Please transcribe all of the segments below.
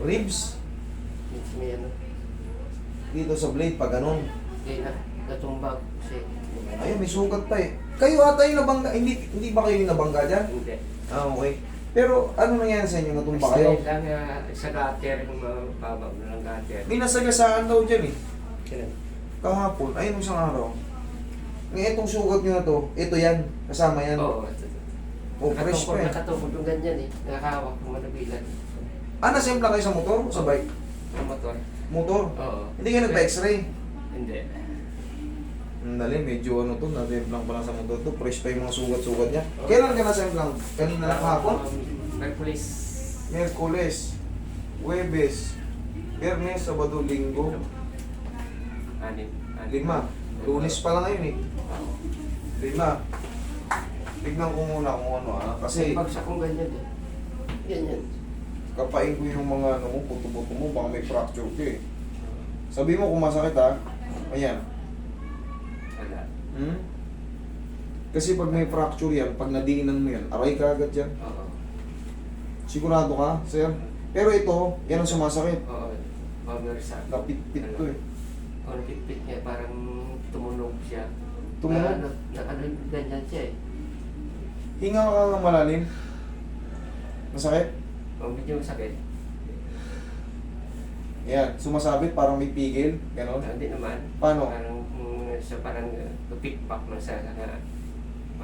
Ribs. May ano. Dito sa blade, pag ganun. Kaya na, natumbag kasi. Ayun, may sugat pa eh. Kayo ata yung nabangga. Hindi, hindi ba kayo yung nabangga dyan? Hindi. Ah, okay. Pero ano nangyari sa inyo? Natumba kayo? Lang uh, sa gutter, yung mga babag na lang gutter. May nasagasaan daw dyan eh. Ganun. Kahapon, ayun isang araw. Ngayon itong sugat nyo na to, ito yan, kasama yan. Oo. Oh, fresh pa eh. nakatukod yung ganyan eh. Nakahawak ng manabilan. Ah, nasempla kayo sa motor o sa bike? Yung motor. Motor. Oo. Hindi kayo nagpa-x-ray. Hindi. Ang dali, medyo ano to, natemplang pa lang sa motor to. Fresh pa yung mga sugat-sugat niya. Kailan ka nasemplang? Kanina lang hapon? Merkulis. Merkules, Huwebes, Biyernes, Sabado, Linggo, Anim. Anim. Lima. Lunes pa lang ngayon eh. Lima. Tignan ko muna kung ano ah. Kasi Bagsak kong ganyan eh. Ganyan. Kapain ko yung mga ano mo, puto-puto mo, baka may fracture ka eh. Sabi mo kung masakit ha. Ayan. Wala. Hmm? Kasi pag may fracture yan, pag nadiinan mo yan, aray ka agad yan. Oo. Sigurado ka, sir? Pero ito, yan ang sumasakit. Oo. Pag-nursa. Napitpit to eh. O, napitpit niya, parang tumunog siya. Tumunog? Na, na, na, ano, ganyan siya eh. Hinga ka nga malalim. Masakit? O, medyo masakit. Yan, sumasabit parang may pigil. Ganon. Ah, Hindi naman. Paano? Parang mm, siya parang uh, pickback na siya. Na,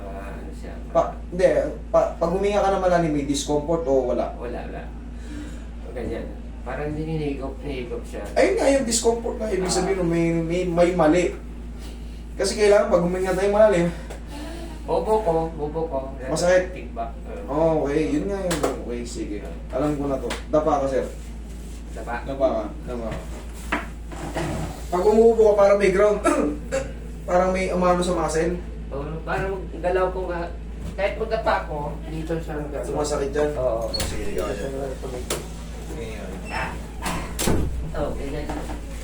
uh, ano siya. Pa, hindi, pa, pag huminga ka na malalim, may discomfort o wala? Wala, wala. O, ganyan. Parang ninihigop, nihigop siya. Ayun nga yung discomfort na ibig sabihin may, may, may mali. Kasi kailangan pag huminga tayo malalim, Bobo ko, bobo ko. Masakit? Pickback. Uh, oh, okay, yun nga yung okay, sige. Alam ko na to. Dapa ka, sir. Dapa. Dapa ka, dapa ka. Pag umuubo ka, parang may ground. parang may umano sa muscle. O, parang galaw ko nga. Kahit magdapa ko, dito siya nag- Sumasakit dyan? Oo. Oh, sige, Dito siya nag- Ganyan. Oo, ganyan.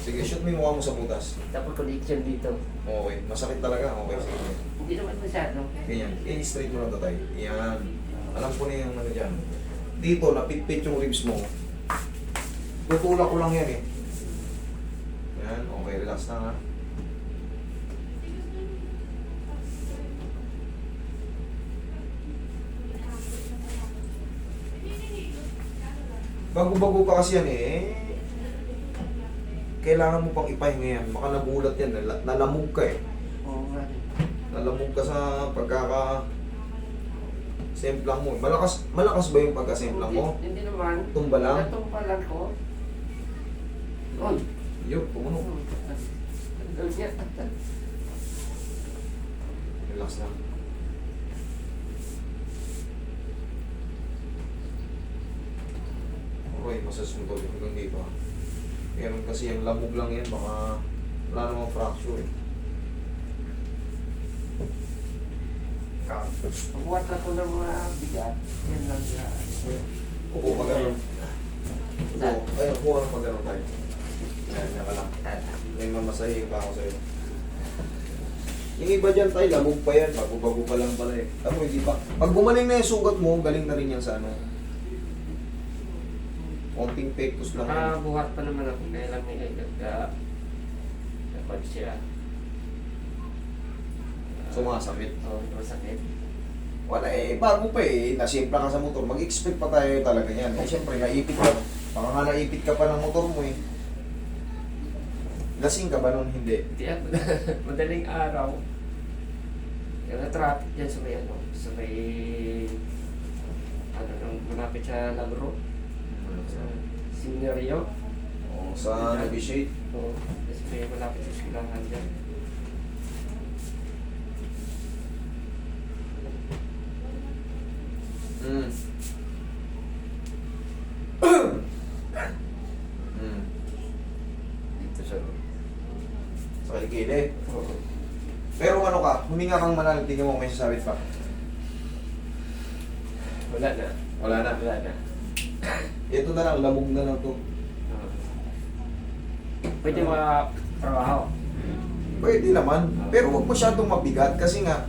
Sige, shoot mo yung mukha mo sa butas. Tapos connection dito. Okay, masakit talaga. Okay, sige. Hindi naman masyado. Ganyan. I-straight mo lang tatay. Yan. Alam ko na yung ano dyan. Dito, napitpit yung ribs mo. Tutulak ko lang yan eh. Yan. Okay, relax na ha. Bago-bago pa kasi yan eh. Kailangan mo pang ipahinga yan. Baka nagulat yan. Nala- Nalamog ka eh. Oo nga. Nalamog ka sa pagkaka semplang mo. Malakas malakas ba yung pagka-semplang mo? Hindi, hindi naman. Tumba lang? Natumba lang ko. Yun. Yun. Doon niya. Relax lang. Okay, masas mo to hanggang dito. ah. Meron kasi yung lamog lang yan, baka wala namang fracture eh. Pagbuhat ako ng mga bigat. Yan lang siya. Upo pa gano'n. Upo. Ayun, upo ka pa gano'n tayo. Yan, yan ka lang. May mamasahe pa ako sa'yo. Yung iba dyan tayo, lamog pa yan. Bago-bago pa lang pala eh. Mo, hindi pa. Pag gumaling na yung sugat mo, galing na rin yan sa ano. Konting pectus lang yan. Nakabuhat pa naman ako. Kaya lang may nagka... Napag siya. Sumasakit. Oo, masakit. Wala eh, bago pa eh. Nasimpla ka sa motor. Mag-expect pa tayo talaga yan. Eh, siyempre, naipit ka. Baka nga naipit ka pa ng motor mo eh. Lasing ka ba nun? Hindi. Hindi ako. Madaling araw. Yung na-traffic dyan sa may ano, sa may ano nung malapit sa Lagro. Sa Seminaryo. Oh, sa negotiate. Oo. Tapos may malapit sa silangan dyan. Mm. mm. Dito siya. Sa. Oo. Pero ano ka, huminga kang malalim, tingnan mo kung may sasabit pa. Wala na. Wala na. Wala na. Ito na lang, lamog na lang to. Oo. Pwede mga trabaho. Pwede naman. Pero huwag masyadong mabigat kasi nga,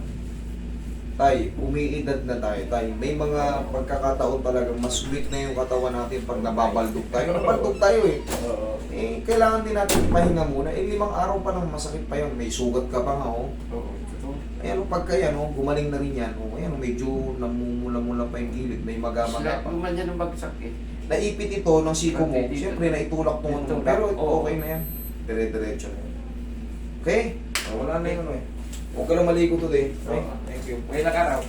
Tay, umiidad na tayo, tay. May mga pagkakataon talagang mas weak na yung katawan natin pag nababaldog tayo. Nabaldog tayo eh. Oo. Eh, kailangan din natin pahinga muna. Eh, limang araw pa nang masakit pa yun. May sugat ka pa nga, oh. Oo, totoo. Oh, pagka yan, oh, gumaling na rin yan. Oh, ayan, oh, medyo namumula-mula pa yung gilid. May magama Sila, pa. guman yan ang bagsak eh. Naipit ito ng siko mo. Siyempre, naitulak mo. Pero Oo. okay na yan. Dire-diretso na yan. Okay? Wala na yun, eh. Huwag ka lang maligo today. Okay? Thank you. May nakaraw.